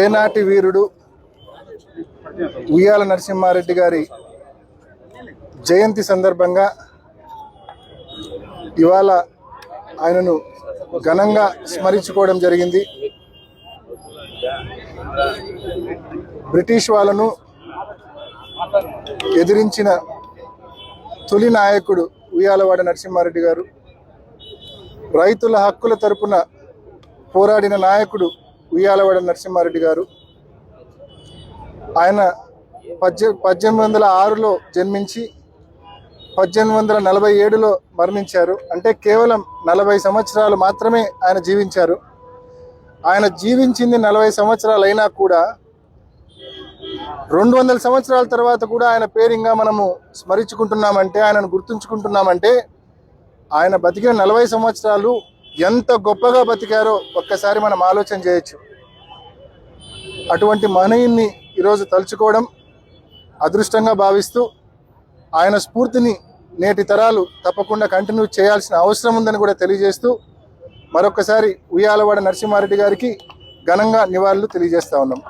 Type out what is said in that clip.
ఏనాటి వీరుడు ఉయ్యాల నరసింహారెడ్డి గారి జయంతి సందర్భంగా ఇవాళ ఆయనను ఘనంగా స్మరించుకోవడం జరిగింది. బ్రిటిష్ వాళ్ళను ఎదిరించిన తొలి నాయకుడు ఉయ్యాలవాడ నరసింహారెడ్డి గారు రైతుల హక్కుల తరపున పోరాడిన నాయకుడు ఉయ్యాలవాడ నరసింహారెడ్డి గారు ఆయన పద్దె పద్దెనిమిది వందల ఆరులో జన్మించి పద్దెనిమిది వందల నలభై ఏడులో మరణించారు. అంటే కేవలం నలభై సంవత్సరాలు మాత్రమే ఆయన జీవించారు. ఆయన జీవించింది నలభై సంవత్సరాలు అయినా కూడా రెండు వందల సంవత్సరాల తర్వాత కూడా ఆయన పేరు ఇంకా మనము స్మరించుకుంటున్నామంటే ఆయనను గుర్తుంచుకుంటున్నామంటే ఆయన బతికిన నలభై సంవత్సరాలు ఎంత గొప్పగా బతికారో ఒక్కసారి మనం ఆలోచన చేయొచ్చు. అటువంటి మహనీయుని ఈరోజు తలుచుకోవడం అదృష్టంగా భావిస్తూ ఆయన స్ఫూర్తిని నేటి తరాలు తప్పకుండా కంటిన్యూ చేయాల్సిన అవసరం ఉందని కూడా తెలియజేస్తూ మరొకసారి ఉయ్యాలవాడ నరసింహారెడ్డి గారికి ఘనంగా నివాళులు తెలియజేస్తా ఉన్నాం.